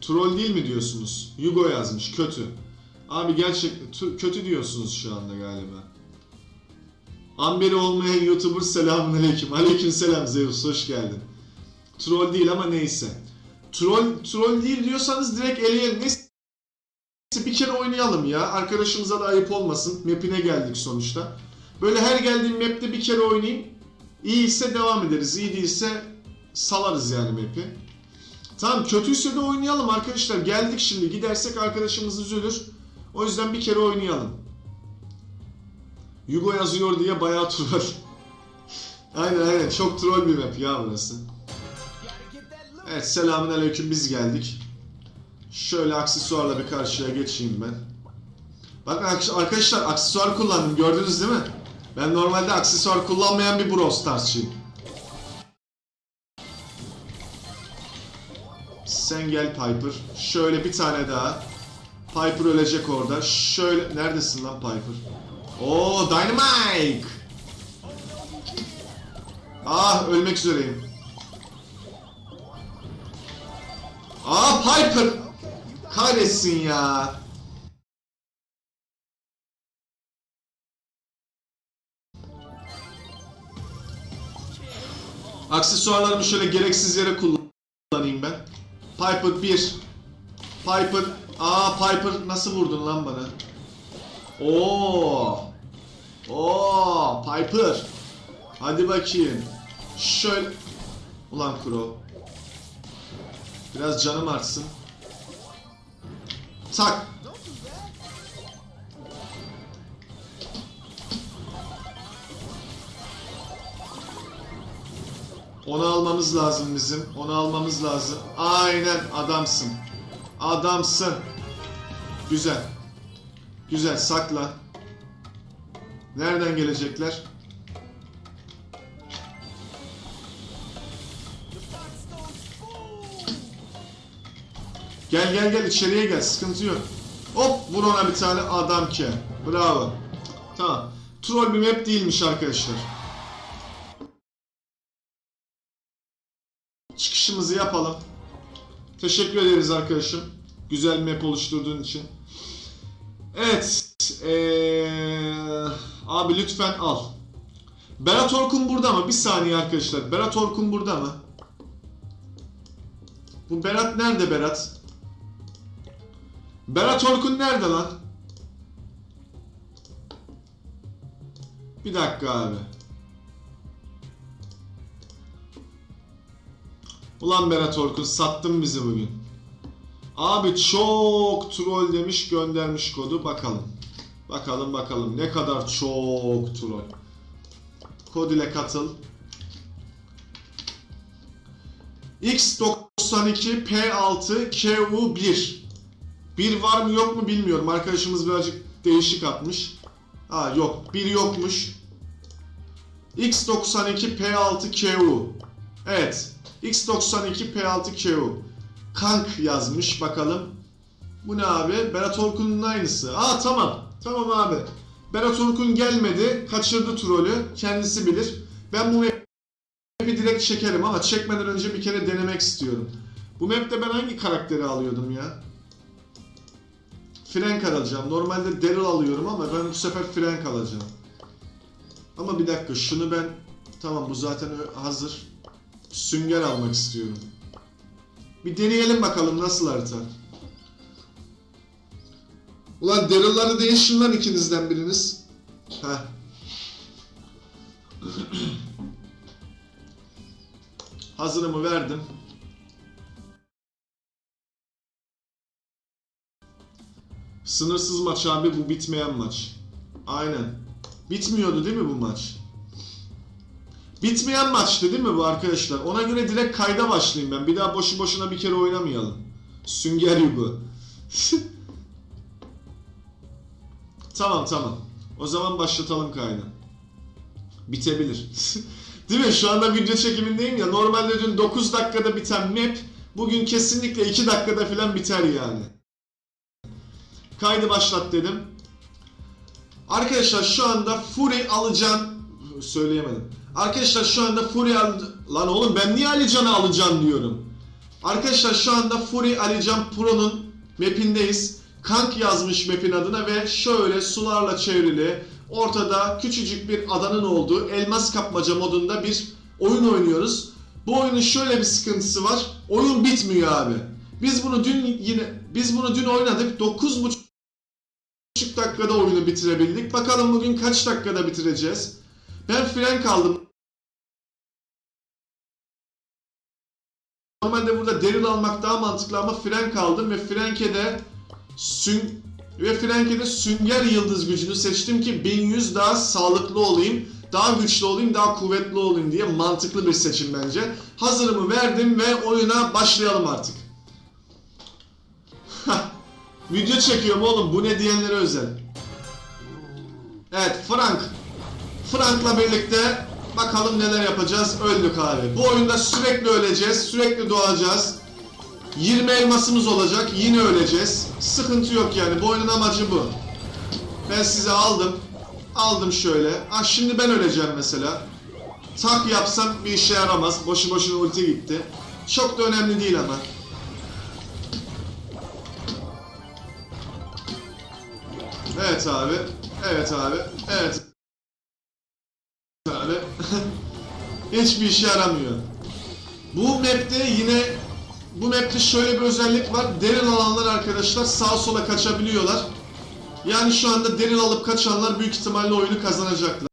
Troll değil mi diyorsunuz? Yugo yazmış kötü. Abi gerçek kötü diyorsunuz şu anda galiba. Amberi olmayan YouTuber selamun aleyküm. Aleyküm selam Zeus hoş geldin. Troll değil ama neyse. Troll troll değil diyorsanız direkt eleyelim. Neyse bir kere oynayalım ya. Arkadaşımıza da ayıp olmasın. Map'ine geldik sonuçta. Böyle her geldiğim map'te bir kere oynayayım. İyi ise devam ederiz. İyi değilse salarız yani map'i. Tamam kötüyse de oynayalım arkadaşlar. Geldik şimdi. Gidersek arkadaşımız üzülür. O yüzden bir kere oynayalım. Yugo yazıyor diye bayağı troll. aynen aynen çok troll bir map ya burası. Evet selamun aleyküm biz geldik. Şöyle aksesuarla bir karşıya geçeyim ben. Bak ak- arkadaşlar aksesuar kullandım gördünüz değil mi? Ben normalde aksesuar kullanmayan bir Brawl Stars'çıyım. Sen gel Piper. Şöyle bir tane daha. Piper ölecek orada. Şöyle... Neredesin lan Piper? Oo Dynamite! Ah ölmek üzereyim. Aa Piper! Kahretsin ya. Aksesuarlarımı şöyle gereksiz yere kullanayım ben. Piper 1. Piper. Aa Piper nasıl vurdun lan bana? Oo. Oo Piper. Hadi bakayım. Şöyle. Ulan Kuro. Biraz canım artsın. Tak. Onu almamız lazım bizim. Onu almamız lazım. Aynen adamsın. Adamsın. Güzel. Güzel sakla. Nereden gelecekler? Gel gel gel içeriye gel sıkıntı yok. Hop vur ona bir tane adam ki. Bravo. Tamam. Troll bir map değilmiş arkadaşlar. Çıkışımızı yapalım. Teşekkür ederiz arkadaşım. Güzel map oluşturduğun için. Evet. Ee, abi lütfen al. Berat Orkun burada mı? Bir saniye arkadaşlar. Berat Orkun burada mı? Bu Berat nerede Berat? Berat Orkun nerede lan? Bir dakika abi. Ulan Berat Orkun sattın bizi bugün. Abi çok troll demiş göndermiş kodu bakalım. Bakalım bakalım ne kadar çok troll. Kod ile katıl. X92 P6 KU1 Bir var mı yok mu bilmiyorum. Arkadaşımız birazcık değişik atmış. Ha yok. Bir yokmuş. X92 P6 KU Evet. X92 P6 KU Kank yazmış bakalım. Bu ne abi? Berat Orkun'un aynısı. Aa tamam. Tamam abi. Berat Orkun gelmedi. Kaçırdı trolü. Kendisi bilir. Ben bu map'i direkt çekerim ama çekmeden önce bir kere denemek istiyorum. Bu map'te ben hangi karakteri alıyordum ya? Frank alacağım. Normalde Daryl alıyorum ama ben bu sefer Frank alacağım. Ama bir dakika şunu ben... Tamam bu zaten hazır. Sünger almak istiyorum. Bir deneyelim bakalım nasıl harita. Ulan Daryl'ları değişin lan ikinizden biriniz. Heh. Hazırımı verdim. Sınırsız maç abi bu bitmeyen maç. Aynen. Bitmiyordu değil mi bu maç? Bitmeyen maçtı değil mi bu arkadaşlar? Ona göre direkt kayda başlayayım ben. Bir daha boşu boşuna bir kere oynamayalım. Sünger Yugo. tamam tamam. O zaman başlatalım kaydı. Bitebilir. değil mi? Şu anda video çekimindeyim ya. Normalde dün 9 dakikada biten map bugün kesinlikle 2 dakikada falan biter yani. Kaydı başlat dedim. Arkadaşlar şu anda Fury alacağım. Söyleyemedim. Arkadaşlar şu anda Fury. Lan oğlum ben niye Ali Can'ı alacağım diyorum. Arkadaşlar şu anda Fury Alican Pro'nun mapindeyiz. Kank yazmış mapin adına ve şöyle sularla çevrili ortada küçücük bir adanın olduğu elmas kapmaca modunda bir oyun oynuyoruz. Bu oyunun şöyle bir sıkıntısı var. Oyun bitmiyor abi. Biz bunu dün yine biz bunu dün oynadık. 9.5 dakikada oyunu bitirebildik. Bakalım bugün kaç dakikada bitireceğiz. Ben fren kaldım. Normalde burada deril almak daha mantıklı ama fren kaldım ve Frenke'de sün ve Frenke'de sünger yıldız gücünü seçtim ki 1100 daha sağlıklı olayım, daha güçlü olayım, daha kuvvetli olayım diye mantıklı bir seçim bence. Hazırımı verdim ve oyuna başlayalım artık. Video çekiyorum oğlum bu ne diyenlere özel. Evet Frank. Frank'la birlikte bakalım neler yapacağız. Öldük abi. Bu oyunda sürekli öleceğiz, sürekli doğacağız. 20 elmasımız olacak, yine öleceğiz. Sıkıntı yok yani. Bu oyunun amacı bu. Ben size aldım. Aldım şöyle. Ah şimdi ben öleceğim mesela. Tak yapsam bir işe yaramaz. Boşu boşuna ulti gitti. Çok da önemli değil ama. Evet abi. Evet abi. Evet abi. Hiçbir işe yaramıyor. Bu map'te yine bu map'te şöyle bir özellik var. Derin alanlar arkadaşlar sağa sola kaçabiliyorlar. Yani şu anda derin alıp kaçanlar büyük ihtimalle oyunu kazanacaklar.